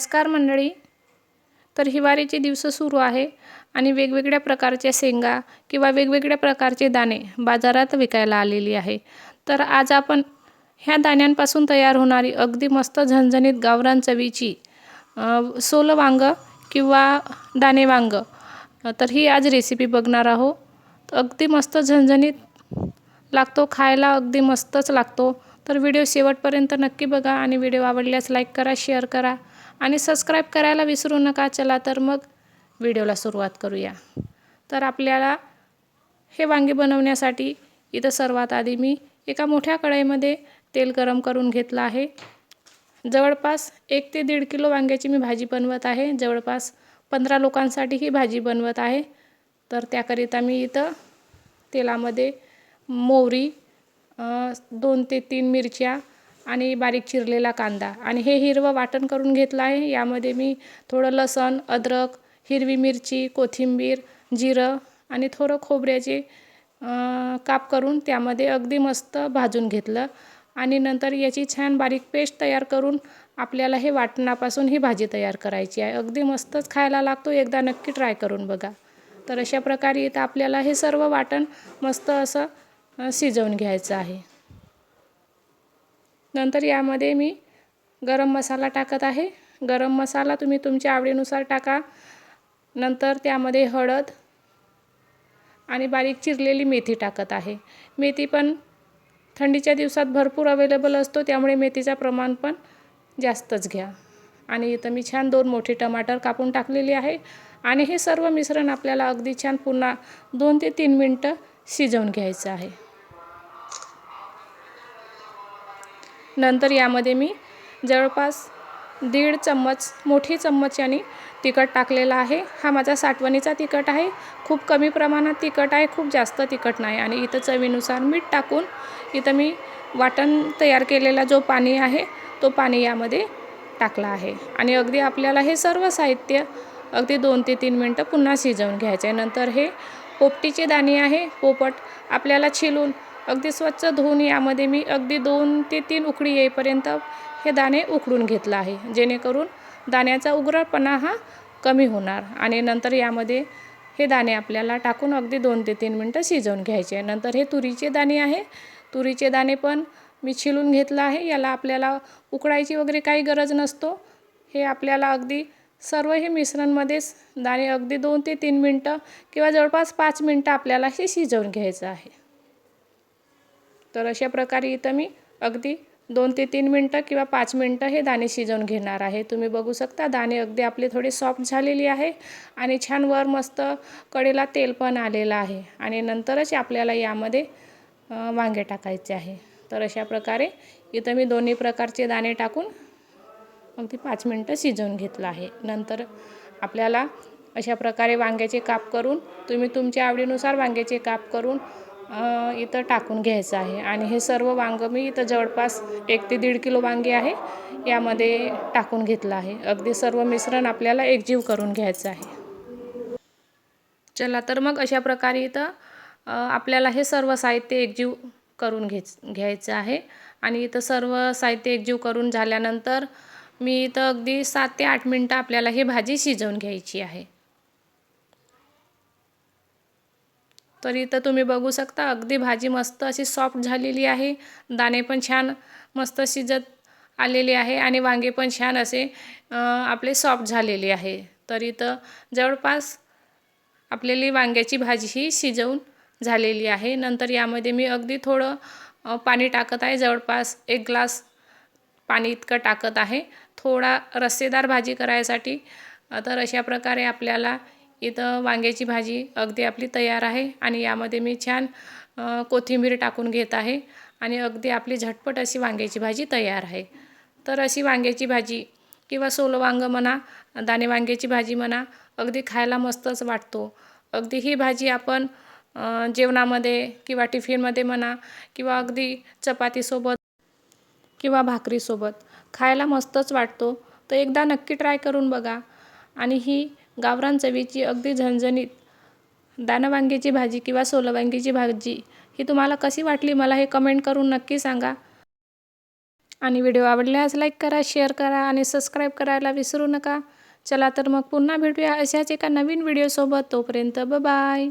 नमस्कार मंडळी. तर हिवाळीचे दिवस सुरू आहे आणि वेगवेगळ्या प्रकारच्या शेंगा किंवा वेगवेगळ्या प्रकारचे दाणे बाजारात विकायला आलेली आहे. तर आज आपण ह्या दाण्यांपासून तयार होणारी अगदी मस्त झणझणीत गावरान चवीची सोलं वांगं किंवा दाणे वांगं तर ही आज रेसिपी बघणार आहोत. अगदी मस्त झणझणीत लागतो खायला अगदी मस्तच लागतो. तर व्हिडिओ शेवटपर्यंत नक्की बघा आणि व्हिडिओ आवडल्यास लाईक करा शेअर करा. आणि सबस्क्राईब करायला विसरू नका चला तर मग व्हिडिओला सुरुवात करूया. तर आपल्याला हे वांगे बनवण्यासाठी इथं सर्वात आधी मी एका मोठ्या कढईमध्ये तेल गरम करून घेतलं आहे. जवळपास एक ते दीड किलो वांग्याची मी भाजी बनवत आहे. जवळपास पंधरा लोकांसाठी ही भाजी बनवत आहे. तर त्याकरिता मी इथं तेलामध्ये मोहरी दोन ते तीन मिरच्या आणि बारीक चिरलेला कांदा. आणि हे हिरवं वाटण करून घेतलं आहे. यामध्ये मी थोडं लसण अद्रक हिरवी मिरची कोथिंबीर जिरं आणि थोडं खोबऱ्याचे काप करून त्यामध्ये अगदी मस्त भाजून घेतलं. आणि नंतर याची छान बारीक पेस्ट तयार करून आपल्याला हे वाटणापासून ही भाजी तयार करायची आहे. अगदी मस्तच खायला लागतो. एकदा नक्की ट्राय करून बघा. तर अशा प्रकारे इथं आपल्याला हे सर्व वाटण मस्त असं शिजवून घ्यायचं आहे. नंतर यामध्ये मी गरम मसाला टाकत आहे. गरम मसाला तुम्ही तुमच्या आवडीनुसार टाका. नंतर त्यामध्ये हळद आणि बारीक चिरलेली मेथी टाकत आहे. मेथी पण थंडीच्या दिवसात भरपूर अवेलेबल असतो त्यामुळे मेथीचं प्रमाण पण जास्तच घ्या. आणि इथं मी छान दोन मोठे टमाटर कापून टाकलेली आहे. आणि हे सर्व मिश्रण आपल्याला अगदी छान पुन्हा दोन ते तीन मिनटं शिजवून घ्यायचं आहे. नंतर यामध्ये मी जवळपास दीड चम्मच मोठी चम्मच यांनी तिखट टाकलेला आहे. हा माझा साठवणीचा तिखट आहे. खूप कमी प्रमाणात तिखट आहे खूप जास्त तिखट नाही. आणि इथं चवीनुसार मीठ टाकून इथं मी वाटण तयार केलेला जो पाणी आहे तो पाणी यामध्ये टाकला आहे. आणि अगदी आपल्याला हे सर्व साहित्य अगदी दोन ते तीन मिनटं पुन्हा शिजवून घ्यायचे नंतर हे पोपटीचे दाणे आहे पोपट आपल्याला छिलून अगदी स्वच्छ धुवून यामध्ये मी अगदी दोन ते तीन उकळी येईपर्यंत हे दाणे उकडून घेतलं आहे. जेणेकरून दाण्याचा उग्रपणा हा कमी होणार आणि नंतर यामध्ये हे दाणे आपल्याला टाकून अगदी दोन ते तीन मिनटं शिजवून घ्यायचे. नंतर हे तुरीचे दाणे आहे. तुरीचे दाणे पण मी छिलून घेतलं आहे. याला आपल्याला उकडायची वगैरे काही गरज नसतो. हे आपल्याला अगदी सर्व हे मिश्रणमध्येच दाणे अगदी दोन ते तीन मिनटं किंवा जवळपास पाच मिनटं आपल्याला हे शिजवून घ्यायचं आहे. तर अशा प्रकारे इथं मी अगदी दोन ते तीन मिनटं किंवा पाच मिनटं हे दाणे शिजवून घेणार आहे. तुम्ही बघू शकता दाणे अगदी आपले थोडे सॉफ्ट झालेली आहे आणि छान वर मस्त कडेला तेल पण आलेलं आहे आणि नंतरच आपल्याला यामध्ये वांगे टाकायचे आहे. तर अशा प्रकारे इथं मी दोन्ही प्रकारचे दाणे टाकून अगदी पाच मिनटं शिजवून घेतलं आहे. नंतर आपल्याला अशा प्रकारे वांग्याचे काप करून तुम्ही तुमच्या आवडीनुसार वांग्याचे काप करून इथं टाकून घ्यायचं आहे. आणि हे सर्व वांगं मी इथं जवळपास एक ते दीड किलो वांगे आहे. यामध्ये टाकून घेतलं आहे. अगदी सर्व मिश्रण आपल्याला एकजीव करून घ्यायचं आहे. चला तर मग अशा प्रकारे इथं आपल्याला हे सर्व साहित्य एकजीव करून घेच घ्यायचं आहे. आणि इथं सर्व साहित्य एकजीव करून झाल्यानंतर मी इथं अगदी सात ते आठ मिनटं आपल्याला ही भाजी शिजवून घ्यायची आहे. तर इथं तुम्ही बघू शकता अगदी भाजी मस्त अशी सॉफ्ट झालेली आहे. दाणे पण छान मस्त शिजत आलेले आहे आणि वांगे पण छान असे आपले सॉफ्ट झालेले आहे. तर इथं जवळपास आपल्याली वांग्याची भाजी ही शिजवून झालेली आहे. नंतर यामध्ये मी अगदी थोडं पाणी टाकत आहे. जवळपास एक ग्लास पाणी इतकं टाकत आहे. थोडा रस्सेदार भाजी करायसाठी तर अशा प्रकारे आपल्याला इथं वांग्याची भाजी अगदी आपली तयार आहे आणि यामध्ये मी छान कोथिंबीर टाकून घेत आहे आणि अगदी आपली झटपट अशी वांग्याची भाजी तयार आहे. तर अशी वांग्याची भाजी किंवा सोलं वांगं म्हणा दाणे वांग्याची भाजी म्हणा अगदी खायला मस्तच वाटतो. अगदी ही भाजी आपण जेवणामध्ये किंवा टिफिनमध्ये म्हणा किंवा अगदी चपातीसोबत किंवा भाकरीसोबत खायला मस्तच वाटतो. तर एकदा नक्की ट्राय करून बघा आणि ही गावरान चवीची अगदी झणझणीत. दानवांगीची भाजी किंवा सोलं भाजी ही तुम्हाला कशी वाटली मला हे कमेंट करून नक्की सांगा. आणि व्हिडिओ आवडल्यास लाईक करा शेअर करा आणि सबस्क्राईब करायला विसरू नका. चला तर मग पुन्हा भेटूया अशाच एका नवीन व्हिडिओसोबत तोपर्यंत ब बाय